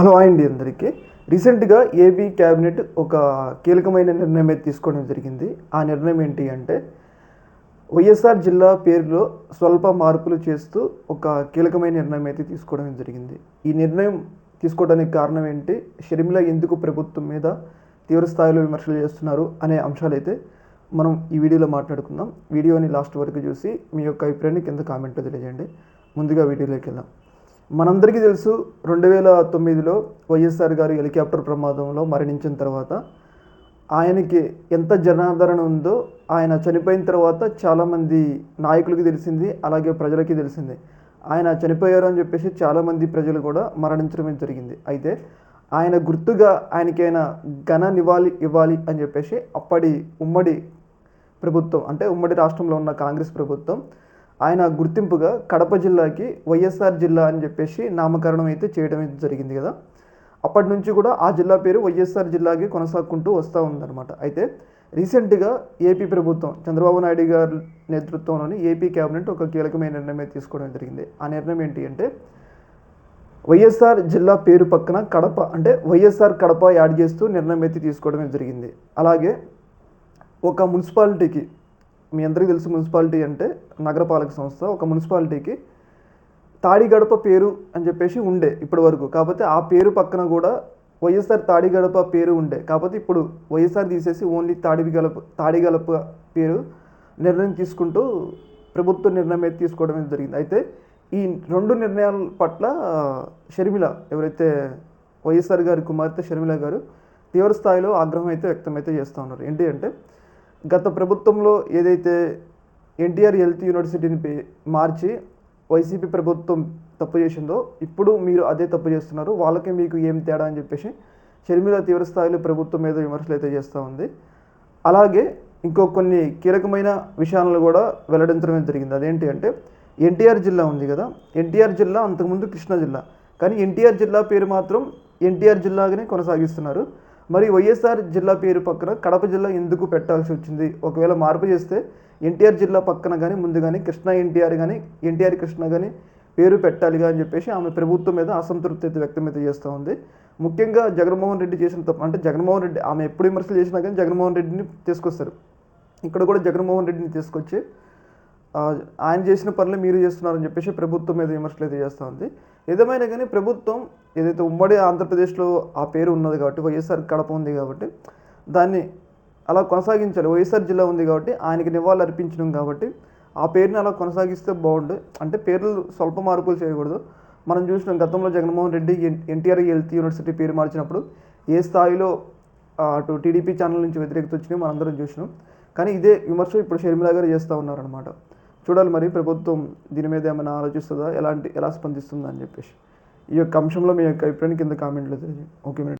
Hello అండి అందరికీ. రీసెంట్గా ఏబీ క్యాబినెట్ ఒక కీలకమైన నిర్ణయం అయితే తీసుకోవడం జరిగింది. ఆ నిర్ణయం ఏంటి అంటే వైఎస్ఆర్ జిల్లా పేరులో స్వల్ప మార్పులు చేస్తూ ఒక కీలకమైన నిర్ణయం అయితే తీసుకోవడం జరిగింది. ఈ నిర్ణయం తీసుకోవడానికి కారణం ఏంటి షర్మిల ఎందుకు ప్రభుత్వం మీద తీవ్ర స్థాయిలో విమర్శలు చేస్తున్నారు అనే అంశాలు అయితే మనం ఈ వీడియోలో మాట్లాడుకుందాం. వీడియోని లాస్ట్ వరకు చూసి మీ యొక్క అభిప్రాయాన్ని కింద కామెంట్లో తెలియజేయండి. ముందుగా వీడియోలోకి వెళ్దాం. మనందరికీ తెలుసు రెండు వేల తొమ్మిదిలో వైఎస్ఆర్ గారు హెలికాప్టర్ ప్రమాదంలో మరణించిన తర్వాత ఆయనకి ఎంత జనాదరణ ఉందో ఆయన చనిపోయిన తర్వాత చాలామంది నాయకులకి తెలిసింది అలాగే ప్రజలకి తెలిసింది. ఆయన చనిపోయారు అని చెప్పేసి చాలామంది ప్రజలు కూడా మరణించడం జరిగింది. అయితే ఆయన గుర్తుగా ఆయనకైనా ఘన నివాళి ఇవ్వాలి అని చెప్పేసి అప్పటి ఉమ్మడి ప్రభుత్వం అంటే ఉమ్మడి రాష్ట్రంలో ఉన్న కాంగ్రెస్ ప్రభుత్వం ఆయన గుర్తింపుగా కడప జిల్లాకి వైఎస్ఆర్ జిల్లా అని చెప్పేసి నామకరణం అయితే చేయడం అయితే జరిగింది కదా. అప్పటి నుంచి కూడా ఆ జిల్లా పేరు వైఎస్ఆర్ జిల్లాకి కొనసాగుకుంటూ వస్తూ ఉందన్నమాట. అయితే రీసెంట్గా ఏపీ ప్రభుత్వం చంద్రబాబు నాయుడు గారి నేతృత్వంలోని ఏపీ క్యాబినెట్ ఒక కీలకమైన నిర్ణయం అయితే తీసుకోవడం జరిగింది. ఆ నిర్ణయం ఏంటి అంటే వైఎస్ఆర్ జిల్లా పేరు పక్కన కడప అంటే వైఎస్ఆర్ కడప యాడ్ చేస్తూ నిర్ణయం అయితే తీసుకోవడం జరిగింది. అలాగే ఒక మున్సిపాలిటీకి మీ అందరికీ తెలుసు మున్సిపాలిటీ అంటే నగరపాలక సంస్థ. ఒక మున్సిపాలిటీకి తాడిగడప పేరు అని చెప్పేసి ఉండే ఇప్పటి వరకు. కాకపోతే ఆ పేరు పక్కన కూడా వైఎస్ఆర్ తాడిగడప పేరు ఉండే. కాకపోతే ఇప్పుడు వైఎస్ఆర్ తీసేసి ఓన్లీ తాడి గడప తాడిగడప పేరు నిర్ణయం తీసుకుంటూ ప్రభుత్వ నిర్ణయం అయితే తీసుకోవడం జరిగింది. అయితే ఈ రెండు నిర్ణయాల పట్ల షర్మిల ఎవరైతే వైఎస్ఆర్ గారి కుమార్తె షర్మిల గారు తీవ్ర స్థాయిలో ఆగ్రహం అయితే వ్యక్తం అయితే చేస్తూ ఉన్నారు. ఏంటి అంటే గత ప్రభుత్వంలో ఏదైతే ఎన్టీఆర్ హెల్త్ యూనివర్సిటీని పే మార్చి వైసీపీ ప్రభుత్వం తప్పు చేసిందో ఇప్పుడు మీరు అదే తప్పు చేస్తున్నారు. వాళ్ళకి మీకు ఏం తేడా అని చెప్పేసి షర్మిల తీవ్రస్థాయిలో ప్రభుత్వం మీద విమర్శలు అయితే చేస్తూ ఉంది. అలాగే ఇంకో కొన్ని కీలకమైన విషయాలను కూడా వెల్లడించడం జరిగింది. అదేంటి అంటే ఎన్టీఆర్ జిల్లా ఉంది కదా. ఎన్టీఆర్ జిల్లా అంతకుముందు కృష్ణా జిల్లా. కానీ ఎన్టీఆర్ జిల్లా పేరు మాత్రం ఎన్టీఆర్ జిల్లాగానే కొనసాగిస్తున్నారు. మరి వైఎస్ఆర్ జిల్లా పేరు పక్కన కడప జిల్లా ఎందుకు పెట్టాల్సి వచ్చింది? ఒకవేళ మార్పు చేస్తే ఎన్టీఆర్ జిల్లా పక్కన కానీ ముందు కానీ కృష్ణా ఎన్టీఆర్ కానీ ఎన్టీఆర్ కృష్ణ కానీ పేరు పెట్టాలిగా అని చెప్పేసి ఆమె ప్రభుత్వం మీద అసంతృప్తి అయితే వ్యక్తం అయితే చేస్తూ ఉంది. ముఖ్యంగా జగన్మోహన్ రెడ్డి చేసిన తప్పు అంటే జగన్మోహన్ రెడ్డి ఆమె ఎప్పుడు విమర్శలు చేసినా కానీ జగన్మోహన్ రెడ్డిని తీసుకొస్తారు. ఇక్కడ కూడా జగన్మోహన్ రెడ్డిని తీసుకొచ్చి ఆయన చేసిన పనులు మీరు చేస్తున్నారని చెప్పేసి ప్రభుత్వం మీద విమర్శలు అయితే చేస్తూ ఉంది. ఏదేమైనా కానీ ప్రభుత్వం ఏదైతే ఉమ్మడి ఆంధ్రప్రదేశ్లో ఆ పేరు ఉన్నది కాబట్టి వైఎస్ఆర్ కడప ఉంది కాబట్టి దాన్ని అలా కొనసాగించాలి. వైఎస్ఆర్ జిల్లా ఉంది కాబట్టి ఆయనకి నివాళులు అర్పించడం కాబట్టి ఆ పేరుని అలా కొనసాగిస్తే బాగుండు. అంటే పేర్లు స్వల్ప మార్పులు చేయకూడదు. మనం చూసినాం గతంలో జగన్మోహన్ రెడ్డి ఎన్- ఎన్టీఆర్ హెల్త్ యూనివర్సిటీ పేరు మార్చినప్పుడు ఏ స్థాయిలో అటు టీడీపీ ఛానల్ నుంచి వ్యతిరేకత వచ్చినాయి మనందరం చూసినాం. కానీ ఇదే విమర్శ ఇప్పుడు షర్మిల గారు చేస్తూ ఉన్నారనమాట చూడాలి మరి ప్రభుత్వం దీని మీద ఏమైనా ఆలోచిస్తుందా? ఎలాంటి ఎలా స్పందిస్తుందా అని చెప్పేసి. ఈ యొక్క అంశంలో మీ యొక్క అభిప్రాయాన్ని కింద కామెంట్లో తెలియజేయండి. ఓకే